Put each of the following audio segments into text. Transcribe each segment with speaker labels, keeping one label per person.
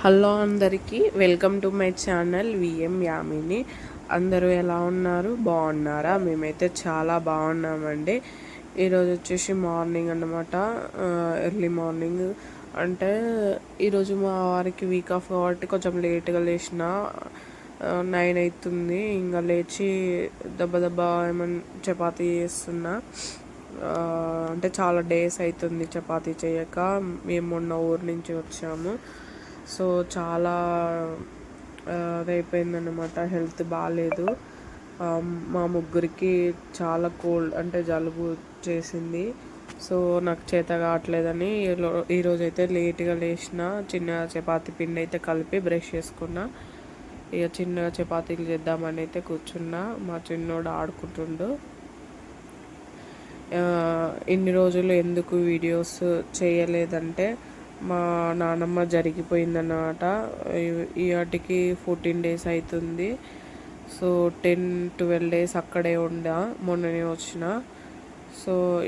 Speaker 1: Hello అందరికీ welcome to my channel VM Yamini. అందరూ ఎలా ఉన్నారు? బాగున్నారా? మేమైతే చాలా బాగున్నామండి. ఈరోజు వచ్చేసి మార్నింగ్ అన్నమాట. ఎర్లీ మార్నింగ్ అంటే ఈరోజు మా వారికి వీక్ ఆఫ్ కాబట్టి కొంచెం లేట్గా లేచిన నైన్ అవుతుంది ఇంకా లేచి దెబ్బ దెబ్బ ఏమన్నా చపాతీ చేస్తున్నా. అంటే చాలా డేస్ అవుతుంది చపాతీ చేయక. మేము మొన్న ఊరు నుంచి వచ్చాము. సో చాలా ఆ, హెల్త్ బాగాలేదు మా ముగ్గురికి చాలా కోల్డ్ అంటే జలుబు చేసింది. సో నాకు చేత కావట్లేదని ఈరోజు అయితే లేట్గా లేచిన చిన్న చపాతి పిండి అయితే కలిపి బ్రష్ చేసుకున్నా. ఇక చిన్న చపాతీలు చేద్దామని అయితే కూర్చున్నా. మా చిన్నోడు ఆడుకుంటుండు. ఇన్ని రోజులు ఎందుకు వీడియోస్ చేయలేదంటే మా నానమ్మ జరిగిపోయిందన్నమాట. ఈ- వాటికి ఫోర్టీన్ డేస్ అవుతుంది సో టెన్ ట్వెల్వ్ డేస్ అక్కడే ఉండా మొన్ననే వచ్చిన. సో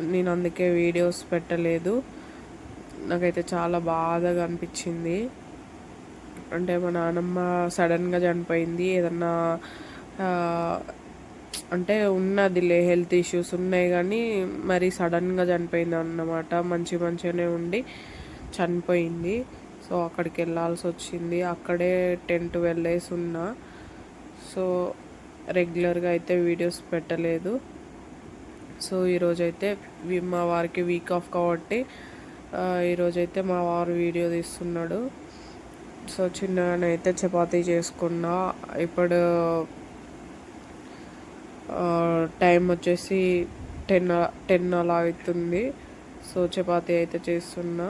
Speaker 1: నేను అందుకే వీడియోస్ పెట్టలేదు. నాకైతే చాలా బాధగా అనిపించింది. అంటే మా నానమ్మ సడన్గా చనిపోయింది. ఏదన్నా అంటే ఉన్నదిలే హెల్త్ ఇష్యూస్ ఉన్నాయి కానీ మరి సడన్గా చనిపోయింది అన్నమాట మంచి మంచిగానే ఉండి చనిపోయింది. సో అక్కడికి వెళ్ళాల్సి వచ్చింది. అక్కడే టెన్ ట్వెల్వ్ డేస్ ఉన్నా. సో రెగ్యులర్గా అయితే వీడియోస్ పెట్టలేదు. సో ఈరోజైతే మా వారికి వీక్ ఆఫ్ కాబట్టి ఈరోజైతే మా వారు వీడియో తీస్తున్నాడు. సో చిన్నగానైతే చపాతీ చేసుకున్నా. ఇప్పుడు టైం వచ్చేసి టెన్ టెన్ అలా అవుతుంది. సో చపాతి అయితే చేస్తున్నా.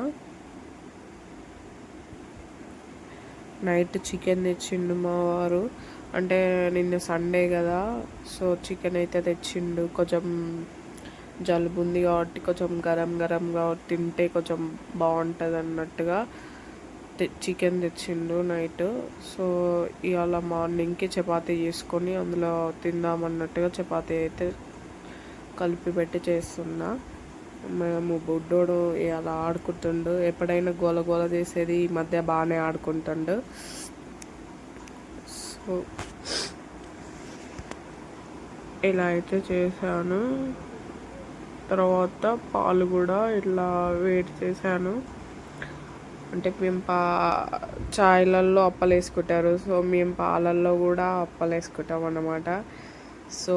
Speaker 1: నైట్ చికెన్ తెచ్చిండు మా వారు. అంటే నిన్న సండే కదా సో చికెన్ అయితే తెచ్చిండు. కొంచెం జలుబు ఉంది కాబట్టి కొంచెం గరం గరంగా తింటే కొంచెం బాగుంటుంది అన్నట్టుగా చికెన్ తెచ్చిండు నైట్. సో ఇవాళ మార్నింగ్కి చపాతీ చేసుకొని అందులో తిందామన్నట్టుగా చపాతీ అయితే కలిపి పెట్టి చేస్తున్నా. మేము బుడ్డోడు ఇలా ఆడుకుంటుండు. ఎప్పుడైనా గోల గోల చేసేది ఈ మధ్య బాగానే ఆడుకుంటుండు. సో ఇలా అయితే చేశాను. తర్వాత పాలు కూడా ఇట్లా వేడి చేశాను. అంటే మేము పా చాయ్లల్లో అప్పలు వేసుకుంటారు సో మేము పాలల్లో కూడా అప్పలు వేసుకుంటాం అన్నమాట. సో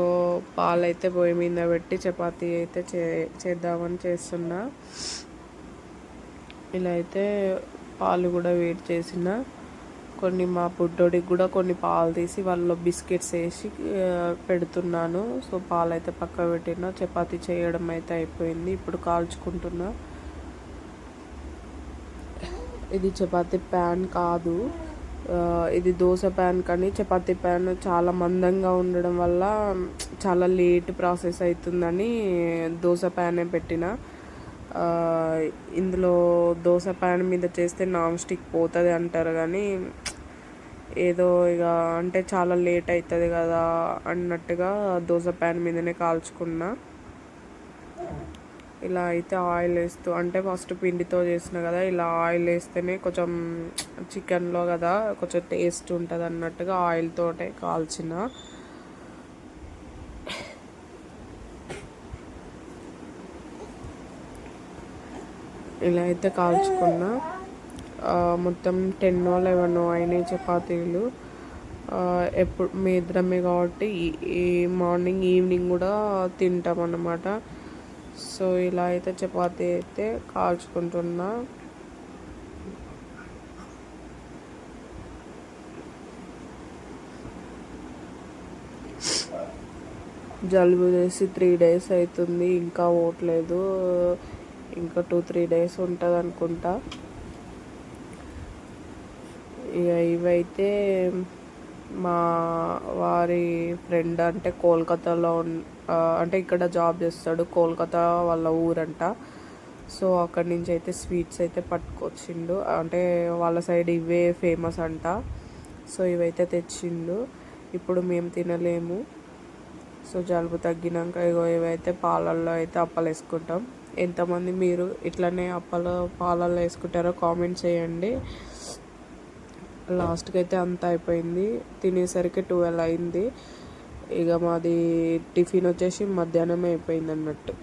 Speaker 1: పాలు అయితే పొయ్యి మీద పెట్టి చపాతీ అయితే చే చేద్దామని చేస్తున్నా. ఇలా అయితే పాలు కూడా వేడి చేసిన. కొన్ని మా బుడ్డోడికి కూడా కొన్ని పాలు తీసి వాళ్ళలో బిస్కెట్స్ వేసి పెడుతున్నాను. సో పాలు అయితే పక్క పెట్టిన. చపాతీ చేయడం అయితే అయిపోయింది. ఇప్పుడు కాల్చుకుంటున్నా. ఇది చపాతి ప్యాన్ కాదు. ఇది దోశ ప్యాన్ కానీ చపాతీ ప్యాన్ చాలా మందంగా ఉండడం వల్ల చాలా లేట్ ప్రాసెస్ అవుతుందని దోశ ప్యానే పెట్టిన. ఇందులో దోశ ప్యాన్ మీద చేస్తే నాన్ స్టిక్ పోతుంది అంటారు కానీ ఏదో ఇక అంటే చాలా లేట్ అవుతుంది కదా అన్నట్టుగా దోశ ప్యాన్ మీదనే కాల్చుకున్నా. ఇలా అయితే ఆయిల్ వేస్తూ అంటే ఫస్ట్ పిండితో చేసిన కదా ఇలా ఆయిల్ వేస్తేనే కొంచెం చికెన్లో కదా కొంచెం టేస్ట్ ఉంటుంది అన్నట్టుగా ఆయిల్తోటే కాల్చిన. ఇలా అయితే కాల్చుకున్నా. మొత్తం టెన్ లెవెన్ అయినాయి చపాతీలు. ఎప్పుడు మీ ఇద్దరమే కాబట్టి ఈ మార్నింగ్ ఈవినింగ్ కూడా తింటాం అన్నమాట సో ఇలా అయితే చపాతీ అయితే కాల్చుకుంటున్నా. జలుబు చేసి త్రీ డేస్ అవుతుంది ఇంకా పోవట్లేదు. ఇంకా టూ త్రీ డేస్ ఉంటుంది అనుకుంటా. ఇక ఇవైతే మా వారి ఫ్రెండ్ అంటే కోల్కతాలో అంటే ఇక్కడ జాబ్ చేస్తాడు కోల్కతా వాళ్ళ ఊరంట. సో అక్కడి నుంచి అయితే స్వీట్స్ అయితే పట్టుకొచ్చిండు. అంటే వాళ్ళ సైడ్ ఇవే ఫేమస్ అంట. సో ఇవైతే తెచ్చిండు. ఇప్పుడు మేము తినలేము. సో జలుబు తగ్గినాక ఇగో ఇవైతే పాలల్లో అయితే అప్పలు వేసుకుంటాం ఎంతమంది మీరు ఇట్లనే అప్పలు పాలల్లో వేసుకుంటారో కామెంట్ చేయండి. లాస్ట్కి అయితే అంత అయిపోయింది. తినేసరికి ట్వెల్వ్ అయింది. ఇక మాది టిఫిన్ వచ్చేసి మధ్యాహ్నమే అయిపోయింది అన్నట్టు